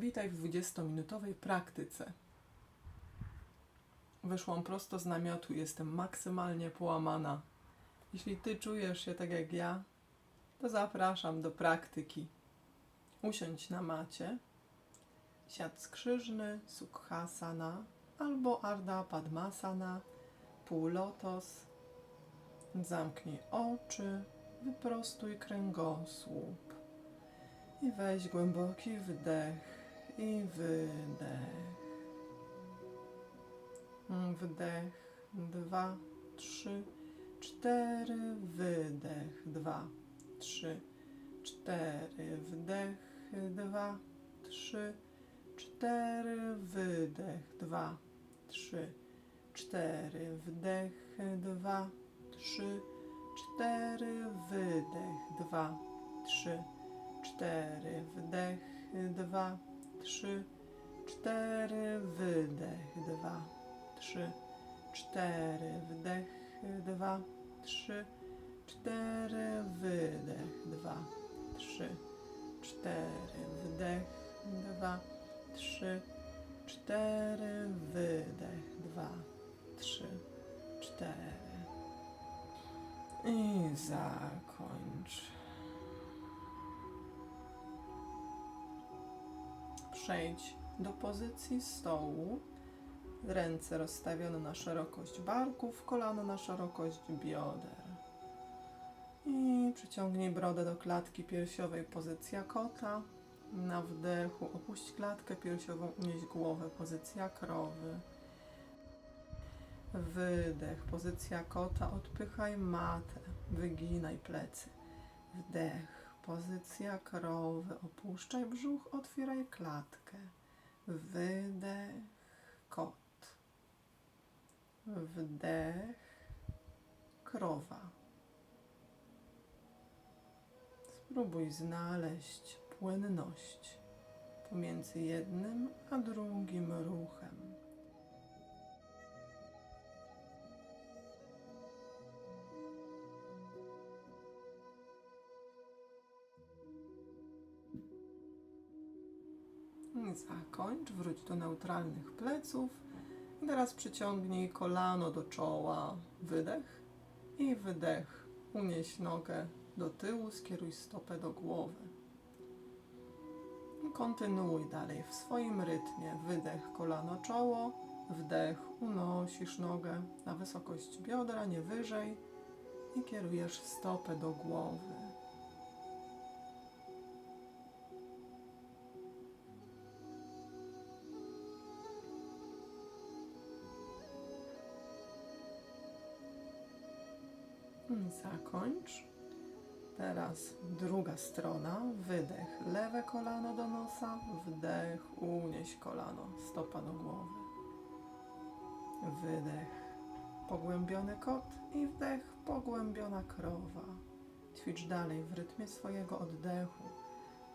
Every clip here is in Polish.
Witaj w 20-minutowej praktyce. Wyszłam prosto z namiotu, jestem maksymalnie połamana. Jeśli ty czujesz się tak jak ja, to zapraszam do praktyki. Usiądź na macie, siad skrzyżny, sukhasana albo ardha padmasana, półlotos. Zamknij oczy, wyprostuj kręgosłup i weź głęboki wdech i wydech. Wdech, dwa, trzy, cztery, wydech, dwa, trzy, cztery, wdech, dwa, trzy, cztery, wydech, dwa, trzy, cztery, wdech, dwa, trzy, cztery, wydech, dwa, trzy, cztery, wdech, dwa, trzy, cztery, wydech, dwa, trzy, cztery, wdech, dwa, trzy, cztery, wydech, dwa, trzy, cztery, wdech, dwa, trzy, cztery, wydech, dwa, trzy, cztery. I zakończ. Przejdź do pozycji stołu. Ręce rozstawione na szerokość barków, kolano na szerokość bioder. I przyciągnij brodę do klatki piersiowej, pozycja kota. Na wdechu opuść klatkę piersiową, unieś głowę, pozycja krowy. Wydech, pozycja kota, odpychaj matę, wyginaj plecy. Wdech, pozycja krowy, opuszczaj brzuch, otwieraj klatkę. Wydech, kot. Wdech, krowa. Spróbuj znaleźć płynność pomiędzy jednym a drugim ruchem. Zakończ, wróć do neutralnych pleców. I teraz przyciągnij kolano do czoła, wydech i wydech. Unieś nogę do tyłu, skieruj stopę do głowy. Kontynuuj dalej w swoim rytmie. Wydech, kolano, czoło, wdech, unosisz nogę na wysokość biodra, nie wyżej i kierujesz stopę do głowy. Zakończ. Teraz druga strona. Wydech, lewe kolano do nosa, wdech, unieś kolano, stopa do głowy. Wydech, pogłębiony kot i wdech, pogłębiona krowa. Ćwicz dalej w rytmie swojego oddechu.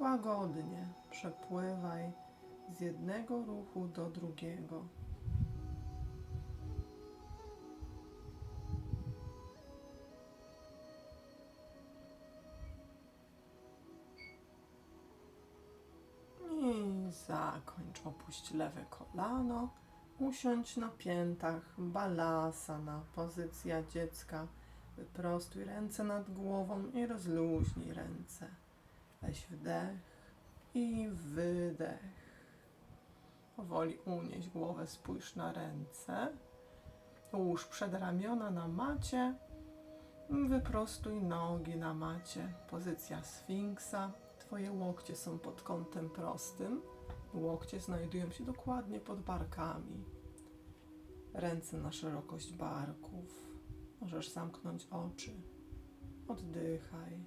Łagodnie przepływaj z jednego ruchu do drugiego. Opuść lewe kolano. Usiądź na piętach. Balasana. Pozycja dziecka. Wyprostuj ręce nad głową i rozluźnij ręce. Weź wdech i wydech. Powoli unieś głowę, spójrz na ręce. Ułóż przedramiona na macie. Wyprostuj nogi na macie. Pozycja sfinksa. Twoje łokcie są pod kątem prostym. Łokcie znajdują się dokładnie pod barkami. Ręce na szerokość barków. Możesz zamknąć oczy. Oddychaj.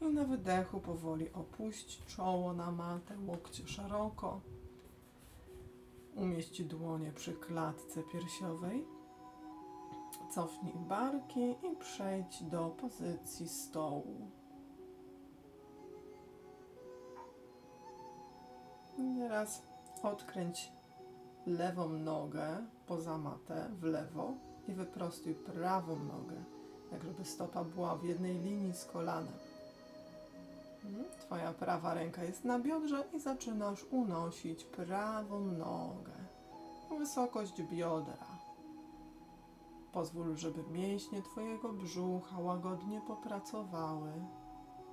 I na wydechu powoli opuść czoło na matę, łokcie szeroko. Umieść dłonie przy klatce piersiowej. Cofnij barki i przejdź do pozycji stołu. Teraz odkręć lewą nogę poza matę w lewo i wyprostuj prawą nogę, tak żeby stopa była w jednej linii z kolanem. Mhm. Twoja prawa ręka jest na biodrze i zaczynasz unosić prawą nogę. Wysokość biodra. Pozwól, żeby mięśnie Twojego brzucha łagodnie popracowały.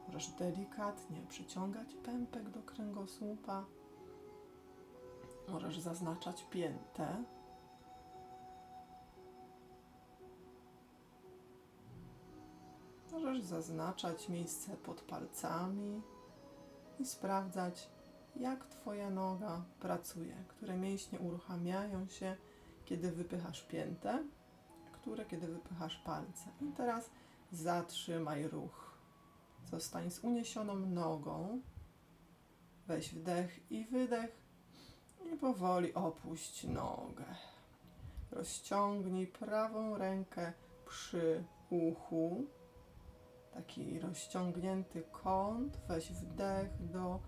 Możesz delikatnie przyciągać pępek do kręgosłupa. Możesz zaznaczać piętę. Możesz zaznaczać miejsce pod palcami i sprawdzać, jak Twoja noga pracuje, które mięśnie uruchamiają się, kiedy wypychasz piętę, które kiedy wypychasz palce. I teraz zatrzymaj ruch. Zostań z uniesioną nogą. Weź wdech i wydech i powoli opuść nogę. Rozciągnij prawą rękę przy uchu. Taki rozciągnięty kąt. Weź wdech do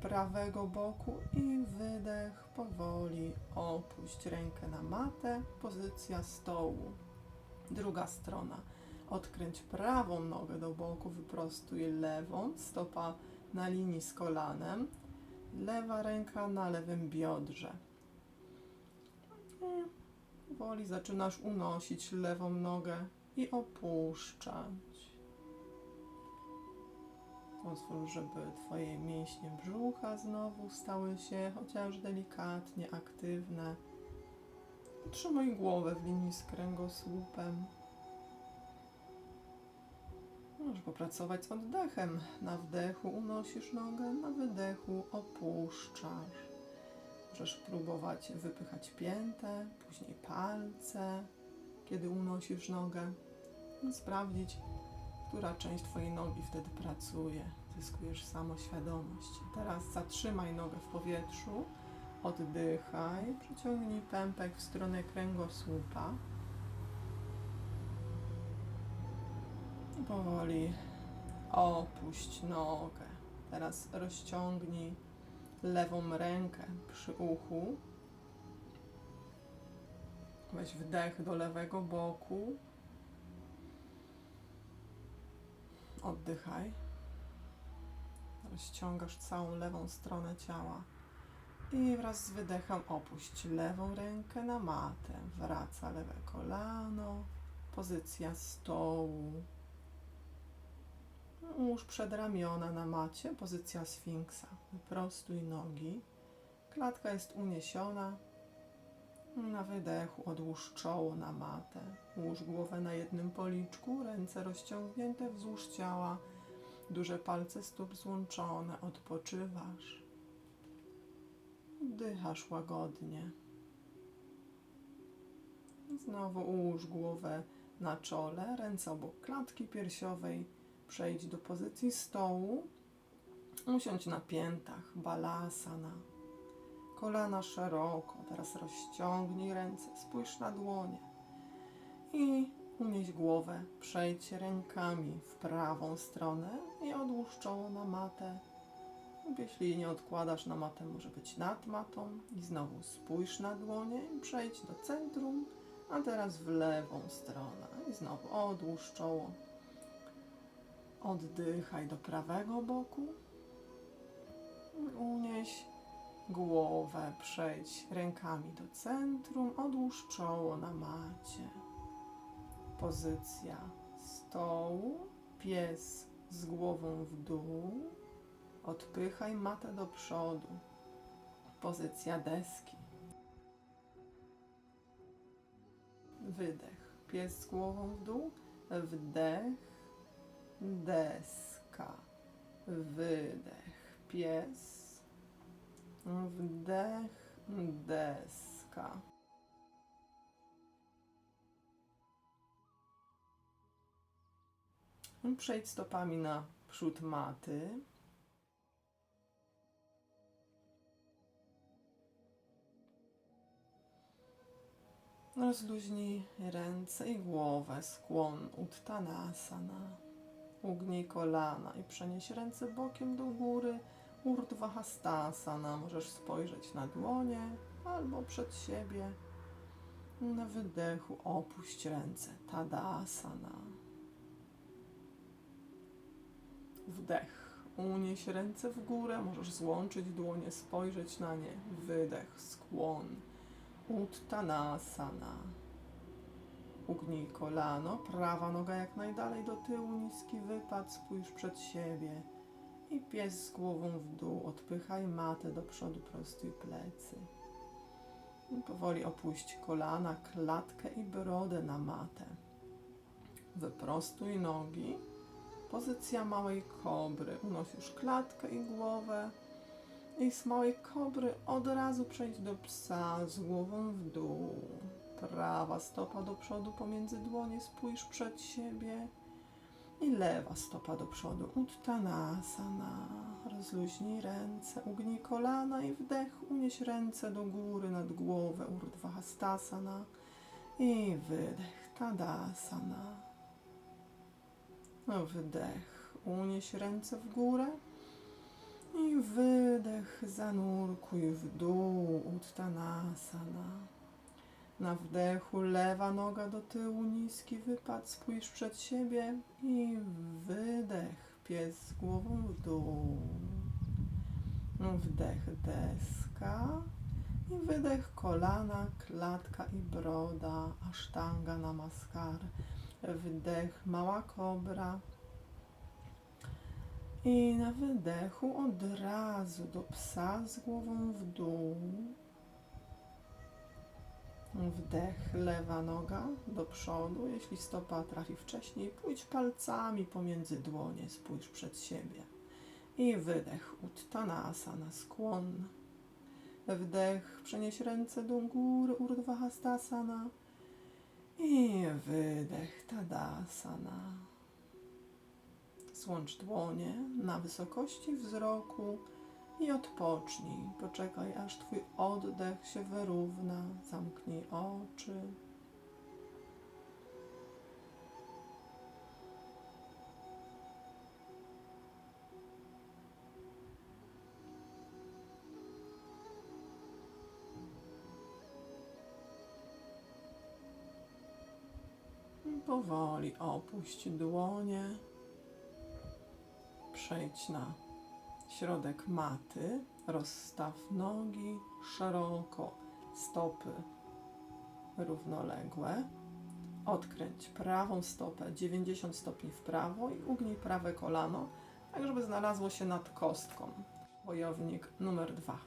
prawego boku i wydech. Powoli opuść rękę na matę. Pozycja stołu. Druga strona. Odkręć prawą nogę do boku, wyprostuj lewą, stopa na linii z kolanem, lewa ręka na lewym biodrze. I powoli zaczynasz unosić lewą nogę i opuszczać. Pozwól, żeby Twoje mięśnie brzucha znowu stały się chociaż delikatnie aktywne. Trzymaj głowę w linii z kręgosłupem. Możesz popracować z oddechem. Na wdechu unosisz nogę, na wydechu opuszczasz. Możesz próbować wypychać piętę, później palce, kiedy unosisz nogę. I sprawdzić, która część Twojej nogi wtedy pracuje. Zyskujesz samoświadomość. Teraz zatrzymaj nogę w powietrzu, oddychaj, przyciągnij pępek w stronę kręgosłupa. Powoli opuść nogę. Teraz rozciągnij lewą rękę przy uchu. Weź wdech do lewego boku. Oddychaj. Rozciągasz całą lewą stronę ciała. I wraz z wydechem opuść lewą rękę na matę. Wraca lewe kolano. Pozycja stołu. Ułóż przedramiona na macie. Pozycja sfinksa. Wyprostuj nogi. Klatka jest uniesiona. Na wydechu odłóż czoło na matę. Ułóż głowę na jednym policzku, ręce rozciągnięte wzdłuż ciała, duże palce stóp złączone. Odpoczywasz. Oddychasz łagodnie. Znowu ułóż głowę na czole, ręce obok klatki piersiowej. Przejdź do pozycji stołu. Usiądź na piętach, balasana. Kolana szeroko. Teraz rozciągnij ręce, spójrz na dłonie. I unieś głowę. Przejdź rękami w prawą stronę i odłóż czoło na matę. Jeśli nie odkładasz na matę, może być nad matą. I znowu spójrz na dłonie i przejdź do centrum, a teraz w lewą stronę. I znowu odłóż czoło. Oddychaj do prawego boku. Unieś głowę, przejdź rękami do centrum, odłóż czoło na macie. Pozycja stołu, pies z głową w dół. Odpychaj matę do przodu. Pozycja deski. Wydech. Pies z głową w dół. Wdech. Deska. Wydech. Pies. Wdech. Deska. Przejdź stopami na przód maty. Rozluźnij ręce i głowę, skłon Uttanasana. Ugnij kolana i przenieś ręce bokiem do góry. Urdhva Hastasana. Możesz spojrzeć na dłonie albo przed siebie. Na wydechu opuść ręce. Tadasana. Wdech. unieś ręce w górę, możesz złączyć dłonie, spojrzeć na nie. Wydech, skłon. Uttanasana. Ugnij kolano, prawa noga jak najdalej do tyłu, niski wypad, spójrz przed siebie. I pies z głową w dół, odpychaj matę do przodu, prostuj plecy. I powoli opuść kolana, klatkę i brodę na matę. Wyprostuj nogi. Pozycja małej kobry. Unosisz klatkę i głowę. I z małej kobry od razu przejdź do psa z głową w dół. Prawa stopa do przodu pomiędzy dłonie, spójrz przed siebie. I lewa stopa do przodu. Uttanasana. Rozluźnij ręce, ugnij kolana i wdech. Unieś ręce do góry nad głowę. Urdhva Hastasana. I wydech. Tadasana. No, wydech. Unieś ręce w górę. I wydech. Zanurkuj w dół. Uttanasana. Na wdechu lewa noga do tyłu, niski wypad, spójrz przed siebie i wydech, pies z głową w dół. Wdech, deska i wydech, kolana, klatka i broda, asztanga namaskar. Wdech, mała kobra. I na wydechu od razu do psa z głową w dół. Wdech, lewa noga do przodu. Jeśli stopa trafi wcześniej, pójdź palcami pomiędzy dłonie, spójrz przed siebie. I wydech, uttanasana, skłon. Wdech, przenieś ręce do góry, urdhva hastasana. I wydech, tadasana. Złącz dłonie na wysokości wzroku i odpocznij. Poczekaj, aż Twój oddech się wyrówna. Zamknij oczy. Powoli opuść dłonie. Przejdź na środek maty, rozstaw nogi szeroko, stopy równoległe. Odkręć prawą stopę 90 stopni w prawo i ugnij prawe kolano, tak żeby znalazło się nad kostką. Wojownik numer dwa.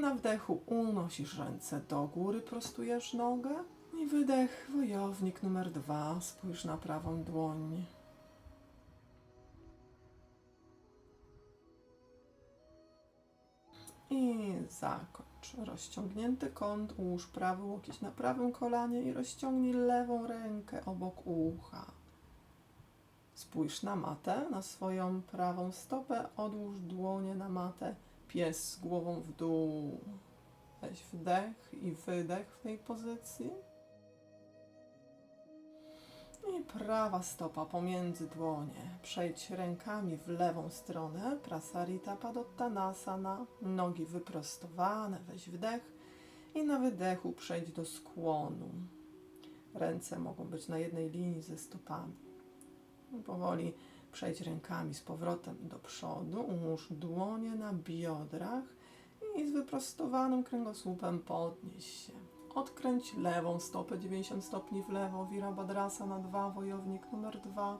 Na wdechu unosisz ręce do góry, prostujesz nogę i wydech, wojownik numer dwa. Spójrz na prawą dłoń. I zakończ. Rozciągnięty kąt, ułóż prawy łokieć na prawym kolanie i rozciągnij lewą rękę obok ucha. Spójrz na matę, na swoją prawą stopę, odłóż dłonie na matę, pies z głową w dół. Weź wdech i wydech w tej pozycji. I prawa stopa pomiędzy dłonie. Przejdź rękami w lewą stronę. Prasarita Padottanasana. Nogi wyprostowane. Weź wdech. I na wydechu przejdź do skłonu. Ręce mogą być na jednej linii ze stopami. Powoli przejdź rękami z powrotem do przodu. Ułóż dłonie na biodrach. I z wyprostowanym kręgosłupem podnieś się. Odkręć lewą stopę 90 stopni w lewo, Virabhadrasa na dwa, wojownik numer dwa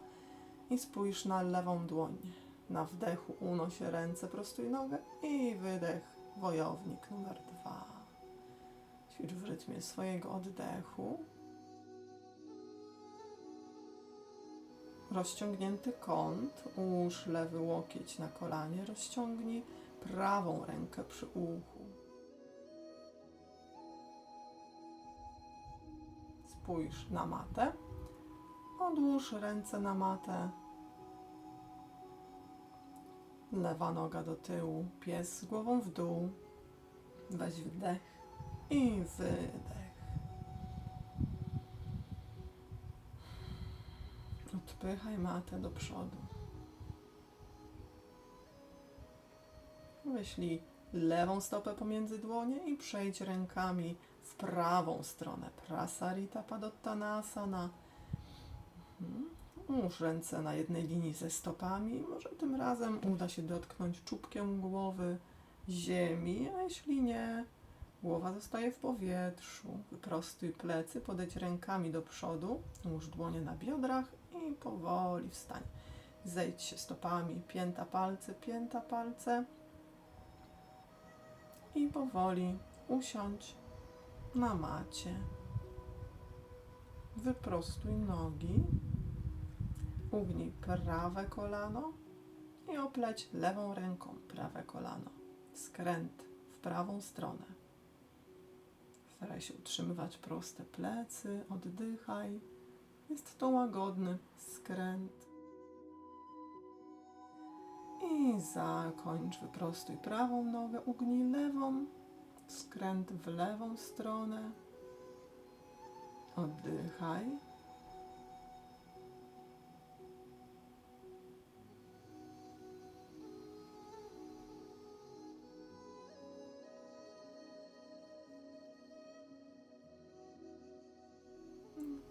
i spójrz na lewą dłoń. Na wdechu unoś ręce, prostuj nogę i wydech, wojownik numer dwa. Ćwicz w rytmie swojego oddechu. Rozciągnięty kąt, ułóż lewy łokieć na kolanie, rozciągnij prawą rękę przy uchu. Spójrz na matę. Odłóż ręce na matę. Lewa noga do tyłu, pies z głową w dół. Weź wdech i wydech. Odpychaj matę do przodu. Wyślij lewą stopę pomiędzy dłonie i przejdź rękami w prawą stronę. Prasarita Padottanasana. Mhm. Ułóż ręce na jednej linii ze stopami. Może tym razem uda się dotknąć czubkiem głowy ziemi, a jeśli nie, głowa zostaje w powietrzu. Wyprostuj plecy, podejdź rękami do przodu, ułóż dłonie na biodrach i powoli wstań. Zejdź się stopami, pięta palce, pięta palce i powoli usiądź na macie. Wyprostuj nogi, ugnij prawe kolano i opleć lewą ręką prawe kolano. Skręt w prawą stronę. Staraj się utrzymywać proste plecy, oddychaj. Jest to łagodny skręt. I zakończ, wyprostuj prawą nogę, ugnij lewą, skręt w lewą stronę. Oddychaj.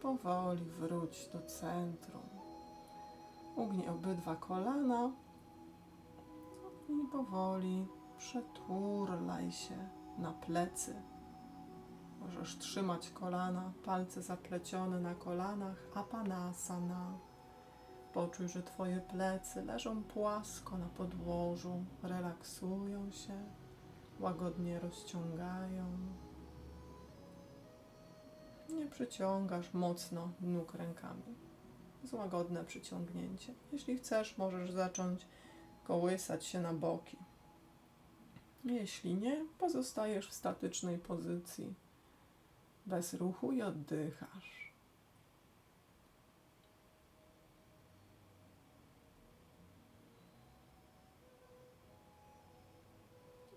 Powoli wróć do centrum. Ugnij obydwa kolana powoli przeturlaj się na plecy. Możesz trzymać kolana, palce zaplecione na kolanach, apanasana. Poczuj, że Twoje plecy leżą płasko na podłożu, relaksują się, łagodnie rozciągają. Nie przyciągasz mocno nóg rękami. Jest łagodne przyciągnięcie. Jeśli chcesz, możesz zacząć kołysać się na boki. Jeśli nie, pozostajesz w statycznej pozycji, bez ruchu i oddychasz.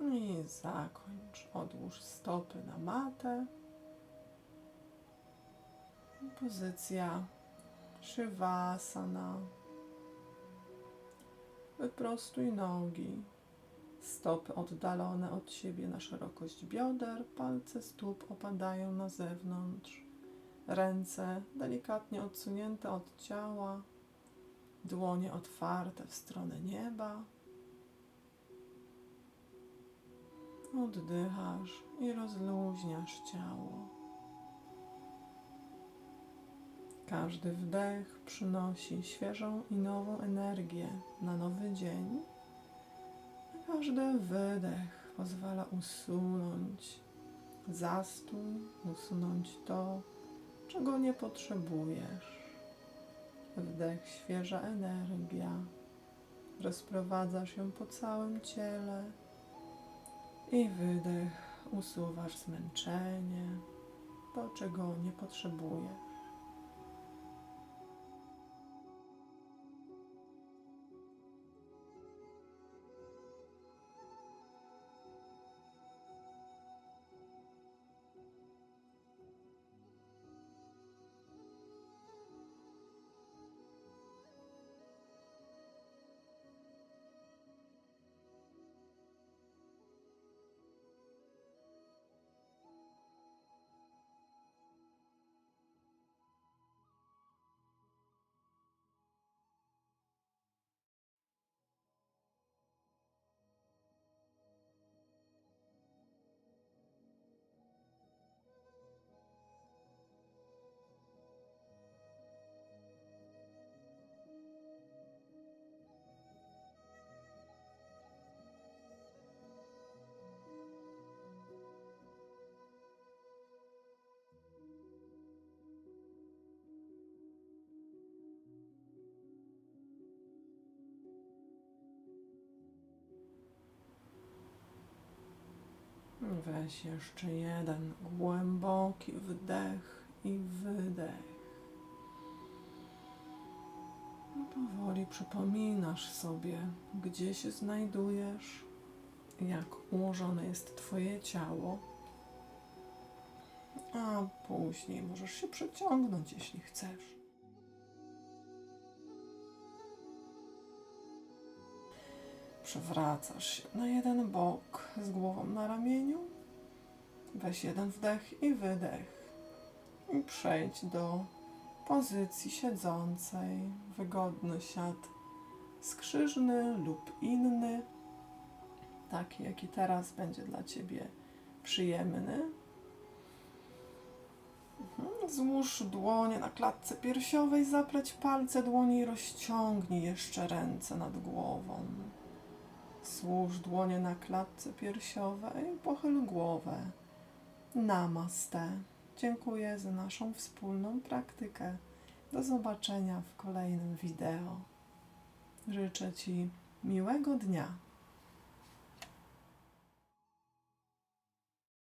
I zakończ. Odłóż stopy na matę. Pozycja Shavasana. Wyprostuj nogi. Stopy oddalone od siebie na szerokość bioder, palce stóp opadają na zewnątrz. Ręce delikatnie odsunięte od ciała, dłonie otwarte w stronę nieba. Oddychasz i rozluźniasz ciało. Każdy wdech przynosi świeżą i nową energię na nowy dzień. a Każdy wydech pozwala usunąć zastój, usunąć to, czego nie potrzebujesz. Wdech świeża energia. Rozprowadzasz ją po całym ciele. I wydech usuwasz zmęczenie, to czego nie potrzebujesz. Weź jeszcze jeden głęboki wdech i wydech. I powoli przypominasz sobie, gdzie się znajdujesz, jak ułożone jest Twoje ciało. A później możesz się przeciągnąć, jeśli chcesz. Przewracasz się na jeden bok z głową na ramieniu. Weź jeden wdech i wydech. I przejdź do pozycji siedzącej, wygodny siad skrzyżny lub inny, taki jaki teraz będzie dla Ciebie przyjemny. Mhm. Złóż dłonie na klatce piersiowej, zapleć palce dłoni i rozciągnij jeszcze ręce nad głową. Złóż dłonie na klatce piersiowej, pochyl głowę. Namaste. Dziękuję za naszą wspólną praktykę. Do zobaczenia w kolejnym wideo. Życzę Ci miłego dnia.